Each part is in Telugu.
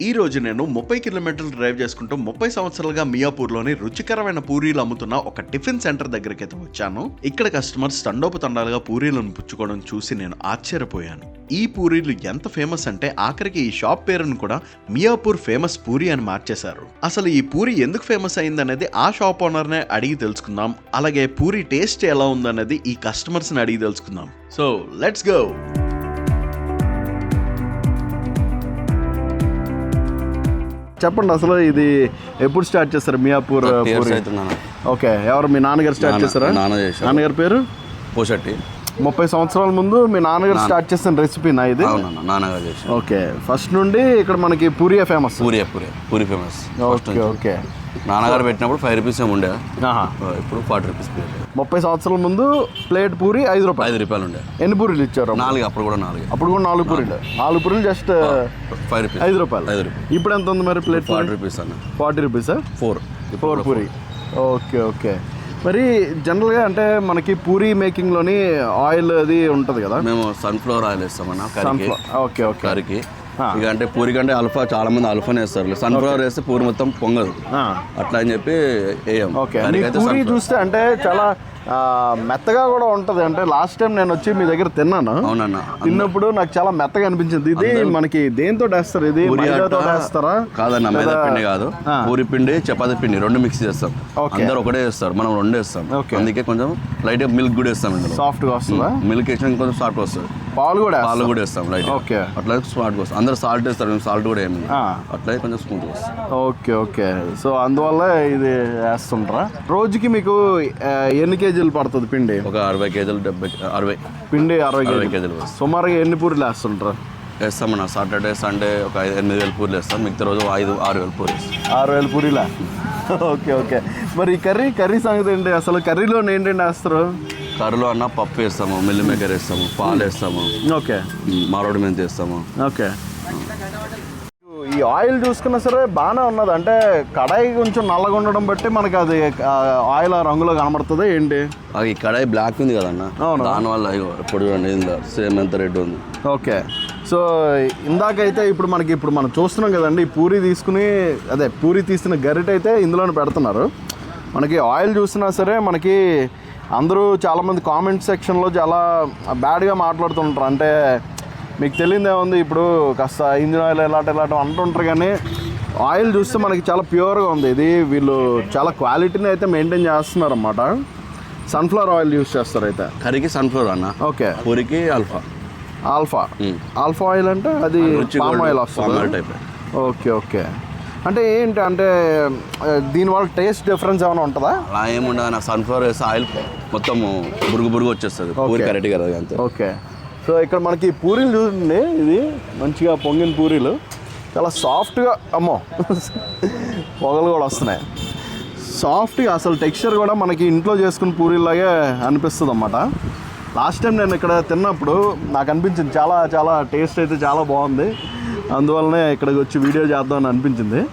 ఈ రోజు నేను ముప్పై కిలోమీటర్లు డ్రైవ్ చేసుకుంటూ ముప్పై సంవత్సరాలుగా మియాపూర్లోని రుచికరమైన పూరీలు అమ్ముతున్న ఒక టిఫిన్ సెంటర్ దగ్గరికి అయితే వచ్చాను. ఇక్కడ కస్టమర్స్ తండోపతండాలుగా పూరీలను పుచ్చుకోవడం చూసి నేను ఆశ్చర్యపోయాను. ఈ పూరీలు ఎంత ఫేమస్ అంటే ఆఖరికి ఈ షాప్ పేరును కూడా మియాపూర్ ఫేమస్ పూరి అని మార్చేశారు. అసలు ఈ పూరి ఎందుకు ఫేమస్ అయిందనేది ఆ షాప్ ఓనర్నే అడిగి తెలుసుకుందాం. అలాగే పూరి టేస్ట్ ఎలా ఉందనేది ఈ కస్టమర్స్ని అడిగి తెలుసుకుందాం. So let's go! చెప్పండి అసలు ఇది ఎప్పుడు స్టార్ట్ చేస్తారు? మియాపూర్ ఓకే ఎవరు మీ నాన్నగారు స్టార్ట్ చేస్తారా. నాన్నగారి పేరు? పోషట్టి. ముప్పై సంవత్సరాల ముందు మీ నాన్నగారు స్టార్ట్ చేసిన రెసిపీనా ఇది? నాన్నగారు ఓకే ఫస్ట్ నుండి ఇక్కడ మనకి పూరియే famous puri puri puri famous okay okay. నాన్నగారు పెట్టినప్పుడు ఫైవ్ రూపీస్ ఏమి ఉండే. ఇప్పుడు ఫార్టీ రూపీస్ ప్లేట్ ముప్పై సంవత్సరాల ముందు ప్లేట్ పూరి ఐదు రూపాయలు. ఐదు రూపాయలు ఉండే. ఎన్ని పూరీలు ఇచ్చారు? నాలుగు అప్పుడు కూడా నాలుగు. అప్పుడు కూడా నాలుగు పూరీలు. నాలుగు పూరీలు జస్ట్ ఫైవ్ రూపీస్. ఐదు రూపాయలు. ఐదు రూపాయలు ఇప్పుడు ఎంత ఉంది మరి ప్లేట్ ఫార్టీ రూపీస్ అన్న. Forty రూపీసా four. Four puri. Okay okay. మరి జనరల్గా అంటే మనకి పూరి మేకింగ్లోని ఆయిల్ అది ఉంటుంది కదా? మేము సన్ఫ్లవర్ ఆయిల్ వేస్తామన్న ఓకే ఓకే. కర్రీకి. ఇక అంటే పూరి కంటే అల్ఫా చాలా మంది అల్ఫానే వేస్తారు సన్ఫ్లవర్ వేస్తే పూరి మొత్తం పొంగదు. అట్లా అని చెప్పి వేయం. పూరి. చూస్తే అంటే చాలా మెత్తగా కూడా ఉంటుంది. అంటే లాస్ట్ టైం నేను వచ్చి మీ దగ్గర తిన్నాను. అవునన్న. తిన్నప్పుడు నాకు చాలా మెత్తగా అనిపించింది. ఇది మనకి దేంతో వేస్తారు? ఇది వేస్తారా? కాదన్న మైదా పిండి కాదు. పూరి పిండి చపాతీ పిండి రెండు మిక్స్ చేస్తాం. అందరు ఒకటే వేస్తారు. మనం రెండు వేస్తాం. అందుకే కొంచెం లైట్ మిల్క్ కూడా వేస్తాం సాఫ్ట్గా వస్తుందా? మిల్క్ వేసిన కొంచెం సాఫ్ట్ వస్తుంది. పాలు కూడా? పాలు కూడా వేస్తాం లైట్ ఓకే. అట్లా స్మార్ట్ వస్తుంది అందరు సాల్ట్ వేస్తారు మేము సాల్ట్ కూడా ఏమి. అట్లా కొంచెం స్మూత్ వస్తుంది ఓకే ఓకే. సో అందువల్ల ఇది వేస్తుంటారా? రోజుకి మీకు ఎన్ని కేజీలు పడుతుంది పిండి? ఒక అరవై కేజీలు డెబ్బై అరవై. పిండి అరవై అరవై కేజీలు. వేస్తాం. సుమారుగా ఎన్ని పూరీలు వేస్తుంటారా? వేస్తామన్న సాటర్డే సండే ఒక ఐదు ఎనిమిది వేలు పూరీలు వేస్తాం. మిగతా రోజు ఐదు ఆరు వేలు పూరి వేస్తాం. ఆరు వేల పూరీలా? Okay okay. మరి ఈ కర్రీ కర్రీ సంగతి ఏంటి? అసలు కర్రీలో ఏంటండి వేస్తారు? కర్రీలో అన్న పప్పు వేస్తాము మిల్లి మేకర్ వేస్తాము పాలు వేస్తాము ఓకే. మారోడి మెంతి వేస్తాము. ఓకే. ఈ ఆయిల్ చూసుకున్నా సరే బాగానే ఉన్నది. అంటే కడాయి కొంచెం నల్లగా ఉండడం బట్టి మనకి అది ఆయిల్ ఆ రంగులో కనబడుతుంది ఏంటి? అది ఈ కడాయి బ్లాక్ ఉంది కదన్న. దానివల్ల ఇగో ఇప్పుడు చూడండి సేమ్ ఎంత రెడ్ ఉంది. ఓకే. సో ఇందాకైతే ఇప్పుడు మనకి ఇప్పుడు మనం చూస్తున్నాం కదండి ఈ పూరి తీసుకుని అదే పూరి తీసిన గరిట అయితే ఇందులోనే పెడుతున్నారు. మనకి ఆయిల్ చూసినా సరే మనకి అందరూ చాలామంది కామెంట్ సెక్షన్లో చాలా బ్యాడ్గా మాట్లాడుతుంటారు. అంటే మీకు తెలియదు ఏముంది ఇప్పుడు కాస్త ఇంజిన్ ఆయిల్ ఇలాంటి ఇలాంటి అంటుంటారు కానీ ఆయిల్ చూస్తే మనకి చాలా ప్యూర్గా ఉంది. ఇది వీళ్ళు చాలా క్వాలిటీని అయితే మెయింటైన్ చేస్తున్నారు అన్నమాట సన్ఫ్లవర్ ఆయిల్ యూస్ చేస్తారు అయితే. కర్రీకి సన్ఫ్లవర్ అన్న. ఓకే. పూరికి ఆల్ఫా. ఆల్ఫా. ఆల్ఫా ఆయిల్ అంటే అది పామ్ ఆయిల్ వస్తుంది. Okay okay. అంటే ఏంటి అంటే దీనివల్ల టేస్ట్ డిఫరెన్స్ ఏమైనా ఉంటుందా? అలా ఏముండదు నా సన్ఫ్లవర్ వేస్తే ఆయిల్ మొత్తం బురుగు బురుగు వచ్చేస్తుంది. పూరి కరెక్ట్ కదా అంతే. ఓకే. సో ఇక్కడ మనకి పూరీలు చూడండి ఇది మంచిగా పొంగిన పూరీలు. చాలా సాఫ్ట్గా అమ్మో పొగలు కూడా వస్తున్నాయి. సాఫ్ట్గా అసలు టెక్స్చర్ కూడా మనకి ఇంట్లో చేసుకున్న పూరీలాగే అనిపిస్తుంది అన్నమాట లాస్ట్ టైం నేను ఇక్కడ తిన్నప్పుడు నాకు అనిపించింది చాలా చాలా టేస్ట్ అయితే చాలా బాగుంది. అందువల్లనే ఇక్కడికి వచ్చి వీడియో చేద్దామని అనిపించింది.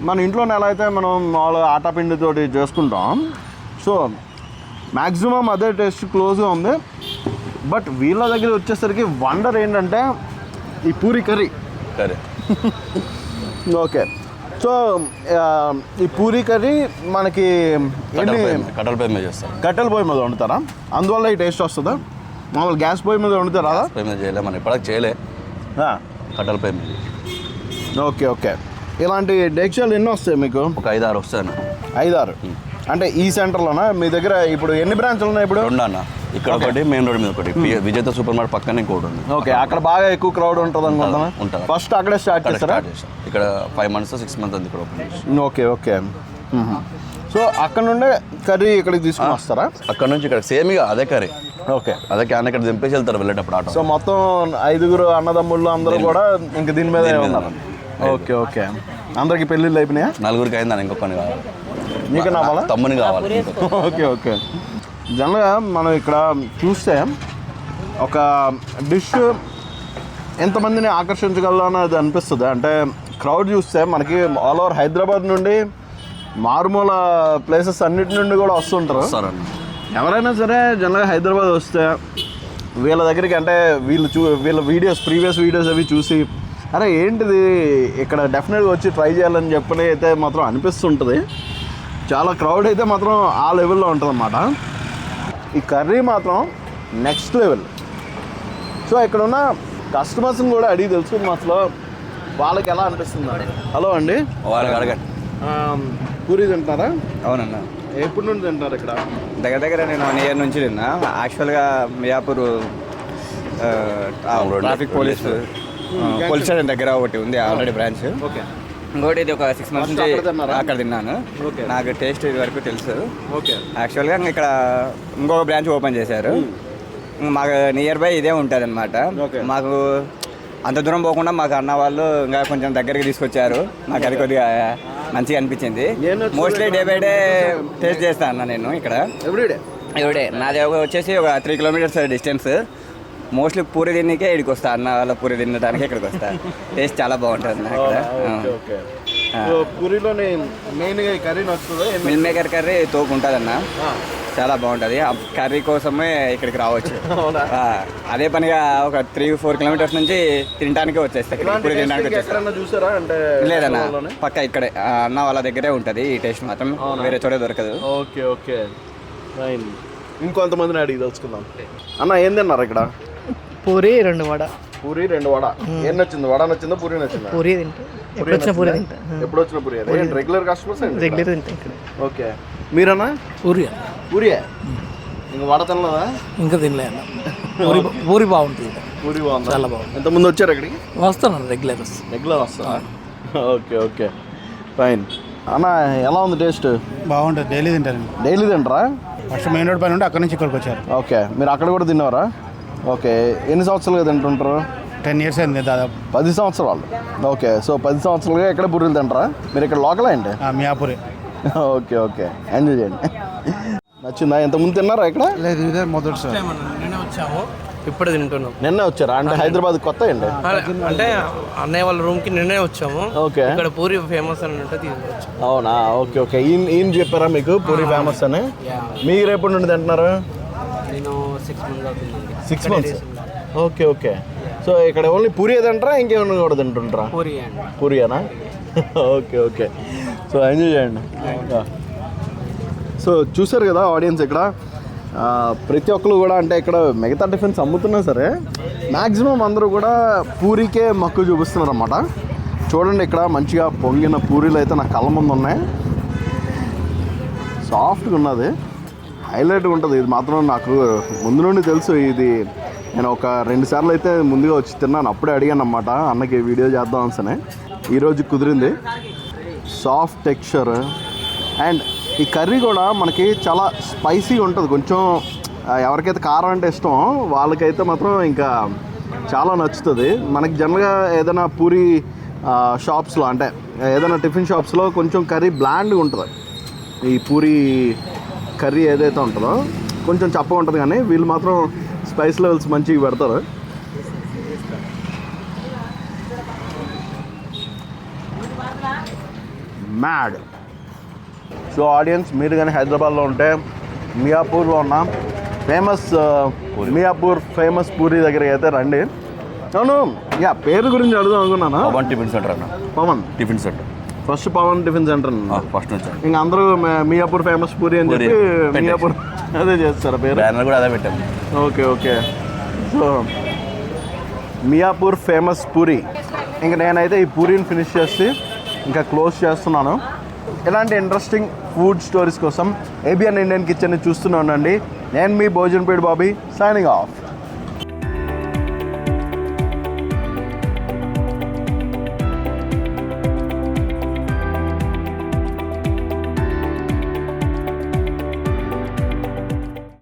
మన ఇంట్లోనే ఎలా అయితే మనం మామూలుగా ఆటా పిండితోటి చేసుకుంటాం. సో మ్యాక్సిమం అదే టేస్ట్ క్లోజ్గా ఉంది. బట్ వీళ్ళ దగ్గర వచ్చేసరికి వండర్ ఏంటంటే ఈ puri curry. Curry. Okay. So ఈ పూరి కర్రీ మనకి కట్టెల ఎన్ని పొయ్యి మీద- కట్టెల పొయ్యి మీద చేస్తాం. కట్టెల పొయ్యి మీద వండుతారా? అందువల్ల ఈ టేస్ట్ వస్తుందా? మామూలు గ్యాస్ పొయ్యి మీద వండుతారా పొయ్యి మీద చేయలే మనం ఇప్పటికి చేయలే. కట్టెల పొయ్యి మీద. Okay okay. ఇలాంటి డెక్షాలు ఎన్ని వస్తాయి మీకు? ఒక ఐదు ఆరు వస్తాయన్న ఐదారు. అంటే ఈ సెంటర్లోనా? మీ దగ్గర ఇప్పుడు ఎన్ని బ్రాంచ్లు ఉన్నాయి ఇప్పుడు అన్న. ఇక్కడ ఒకటి మెయిన్ రోడ్ మీద ఒకటి. విజేత సూపర్ మార్కెట్ పక్కనే ఇంకోటి ఉంది. ఓకే అక్కడ బాగా ఎక్కువ క్రౌడ్ ఉంటుంది అనుకుంటున్నా. ఉంటుంది. ఫస్ట్ అక్కడే స్టార్ట్ చేస్తారా? ఇక్కడ ఫైవ్ మంత్స్ సిక్స్ మంత్స్ ఉంది ఇక్కడ ఓకే ఓకే. సో అక్కడ నుండే కర్రీ ఇక్కడికి తీసుకుని వస్తారా? అక్కడ నుంచి ఇక్కడ సేమ్ ఇక అదే కర్రీ. ఓకే అదే క్యాన్ ఇక్కడ దింపేసి వెళ్తారు వెళ్ళేటప్పుడు ఆటో. సో మొత్తం ఐదుగురు అన్నదమ్ముళ్ళు అందరూ కూడా ఇంక దీని మీద ఉన్నారు. Okay okay. అందరికి పెళ్ళిళ్ళు అయిపోయినాయా? నలుగురికి అయిందని ఇంకొకని కావాలి? నీకు నావాలా తమ్ముని కావాలి. Okay okay. జనరల్గా మనం ఇక్కడ చూస్తే ఒక డిష్ ఎంతమందిని ఆకర్షించగలనో అది అనిపిస్తుంది. అంటే క్రౌడ్ చూస్తే మనకి ఆల్ ఓవర్ హైదరాబాద్ నుండి మారుమూల ప్లేసెస్ అన్నిటి నుండి కూడా వస్తుంటారు. వస్తారన్న ఎవరైనా సరే జనరల్గా హైదరాబాద్ వస్తే వీళ్ళ దగ్గరికి అంటే వీళ్ళు చూ వీళ్ళ వీడియోస్ ప్రీవియస్ వీడియోస్ అవి చూసి అరే ఏంటిది? ఇక్కడ డెఫినెట్గా వచ్చి ట్రై చేయాలని చెప్పని అయితే మాత్రం అనిపిస్తుంటుంది. చాలా క్రౌడ్ అయితే మాత్రం ఆ లెవెల్లో ఉంటుంది ఈ కర్రీ మాత్రం నెక్స్ట్ లెవెల్ సో ఇక్కడ ఉన్న కస్టమర్స్ని కూడా అడిగి తెలుసుకుని అసలు. వాళ్ళకి ఎలా అనిపిస్తుంది అని. హలో అండి. వాళ్ళకి అడగండి. పూరి తింటున్నారా? అవునన్నా. ఎప్పటి నుండి తింటారు ఇక్కడ? దగ్గర దగ్గర నేను వన్ ఇయర్ నుంచి తిన్నా. యాక్చువల్గా Miyapur traffic police police station దగ్గర ఒకటి ఉంది ఆల్రెడీ బ్రాంచ్. ఓకే. ఇంకోటి ఇది ఒక సిక్స్ మంత్స్ నుంచి అక్కడ తిన్నాను. నాకు టేస్ట్ ఇది వరకు తెలుసు. ఓకే. యాక్చువల్గా ఇక్కడ ఇంకొక బ్రాంచ్ ఓపెన్ చేశారు. మాకు నియర్ బై ఇదే ఉంటుంది అనమాట. మాకు అంత దూరం పోకుండా మాకు అన్న వాళ్ళు ఇంకా కొంచెం దగ్గరికి తీసుకొచ్చారు. నాకు అది కొద్దిగా మంచిగా అనిపించింది? Mostly day by day taste చేస్తాను అన్న నేను ఇక్కడ. ఎవ్రీడే ఇవిడే నాది వచ్చేసి ఒక three kilometres distance mostly puri తిన్నకే ఇక్కడికి వస్తా అన్న వాళ్ళ పూరి తినడానికి ఇక్కడికి వస్తా. టేస్ట్ చాలా బాగుంటుంది అన్న ఇక్కడ. పూరిలోని మెయిన్గా కర్రీ నచ్చుతుందా మిల్ మేకర్ కర్రీ తోపు ఉంటుంది అన్న చాలా బాగుంటుంది. ఆ కర్రీ కోసమే ఇక్కడికి రావచ్చు. అదే పనిగా ఒక త్రీ ఫోర్ కిలోమీటర్స్ నుంచి తినడానికి వచ్చేస్తాయి తినడానికి లేదన్న? పక్క ఇక్కడే అన్న వాళ్ళ దగ్గరే ఉంటుంది ఈ టేస్ట్ మాత్రం. అవునా? వేరే చోట దొరకదు. Okay okay. ఫైన్ ఇంకొంతమందిని అడిగి తెలుసుకుందాం. అన్న ఏం తిన్నారు ఇక్కడ? పూరి రెండు వడ. పూరి రెండు వడ. ఏం నచ్చింది? వడ నచ్చిందా? పూరి నచ్చిందా? పూరి తింటా. ఎప్పుడు వచ్చిన పూరి తింటా. ఎప్పుడు వచ్చిన పూరి రెగ్యులర్ కస్టమర్స్ రెగ్యులర్ తింటా ఇక్కడ. ఓకే. మీరన్నా? పూరి పూరియే ఇంక వడ తినలేదా? ఇంకా తినలే అన్న పూరి పూరి బాగుంటుంది. పూరి బాగుందా? చాలా బాగుంది. ఎంతమంది వచ్చారు ఇక్కడికి వస్తాను రెగ్యులర్ రెగ్యులర్ వస్తా ఓకే ఓకే. ఫైన్ అన్న ఎలా ఉంది టేస్ట్? బాగుంటుంది. డైలీ తింటాను డైలీ తింటారా? ఫస్ట్ మెయిన్ రోడ్ పైన ఉంటే అక్కడ నుంచి ఇక్కడికి వచ్చారు. ఓకే. మీరు అక్కడ కూడా తిన్నారా? ఓకే. ఎన్ని సంవత్సరాలుగా తింటుంటారు? టెన్ ఇయర్స్ అయింది దాదాపు. పది సంవత్సరాలు. ఓకే. సో పది సంవత్సరాలుగా ఎక్కడ పూరీలు తింటారా? మీరు ఇక్కడ లోకల్ అండి ఆ, మియాపూరి. Okay okay. ఎంజాయ్ చేయండి. నచ్చిందా? ఇంతకుముందు తిన్నారా ఇక్కడ? లేదు ఇదే మొదటిసారి నిన్న వచ్చాము ఇప్పుడు తింటున్నాం. నిన్న వచ్చారా? అంటే హైదరాబాద్ కొత్త అండి అంటే అన్నయ్య వాళ్ళ రూమ్కి నిన్నే వచ్చాము. ఓకే. ఇక్కడ పూరి ఫేమస్ అని అంటే అవునా? Okay okay. ఈయన ఈయన చెప్పారా మీకు పూరి ఫేమస్ అని? మీరు ఎప్పటి నుండి తింటున్నారు? నేను సిక్స్ మంత్స్ అవుతుందండి six months okay okay. So ఇక్కడ ఓన్లీ పూరి తింటారా? ఇంకేమైనా కూడా తింటుంటారా? పూరి అండి. పూరియానా? Okay okay. సో ఎంజాయ్ చేయండి. సో చూసారు కదా ఆడియన్స్ ఇక్కడ. ప్రతి ఒక్కరు కూడా అంటే ఇక్కడ మిగతా టిఫిన్స్ అమ్ముతున్నా సరే మ్యాక్సిమం అందరూ కూడా పూరికే మక్కువ చూపిస్తున్నారు అన్నమాట చూడండి ఇక్కడ మంచిగా పొంగిన పూరీలు అయితే నా కళ్ళ ముందు ఉన్నాయి. సాఫ్ట్గా ఉన్నది. హైలైట్గా ఉంటుంది. ఇది మాత్రం నాకు ముందు నుండి తెలుసు. ఇది నేను ఒక రెండు సార్లు అయితే ముందుగా వచ్చి తిన్నాను. అప్పుడే అడిగాను అనమాట అన్నకి వీడియో చేద్దాం అనుసనే ఈరోజు కుదిరింది. సాఫ్ట్ టెక్స్చర్ అండ్ ఈ కర్రీ కూడా మనకి చాలా స్పైసీగా ఉంటుంది. కొంచెం ఎవరికైతే కారం అంటే ఇష్టం వాళ్ళకైతే మాత్రం ఇంకా చాలా నచ్చుతుంది. మనకి జనరల్గా ఏదైనా పూరి షాప్స్లో అంటే ఏదైనా టిఫిన్ షాప్స్లో కొంచెం కర్రీ బ్లాండ్గా ఉంటుంది. ఈ పూరి కర్రీ ఏదైతే ఉంటుందో కొంచెం చప్పగా ఉంటుంది కానీ వీళ్ళు మాత్రం స్పైస్ లెవెల్స్ మంచిగా పెడతారు. మ్యాడ్ సో ఆడియన్స్ మీరు కానీ హైదరాబాద్లో ఉంటే మియాపూర్లో ఉన్న ఫేమస్ మియాపూర్ ఫేమస్ పూరి దగ్గరికి అయితే రండి. అవును యా పేరు గురించి అడుగుదాం అనుకున్నాను? పవన్ టిఫిన్ సెంటర్ అన్న. Pavan. Tiffin centre. First Pavan tiffin centre. First నుంచి. ఇంకా అందరూ మియాపూర్ ఫేమస్ పూరి అని. చెప్పి. మియాపూర్ అదే చేస్తారు పేరు? బ్యానర్ కూడా అదే పెట్టాము. Okay okay. So Miyapur famous puri. ఇంకా నేనైతే ఈ పూరిని ఫినిష్ చేసి ఇంకా క్లోజ్ చేస్తున్నాను. ఇలాంటి ఇంట్రెస్టింగ్ ఫుడ్ స్టోరీస్ కోసం ఏబిఎన్ ఇండియన్ కిచెన్ని చూస్తూనే ఉండండి. నేను మీ భోజన్ భోజనపేట బాబీ సైనింగ్ ఆఫ్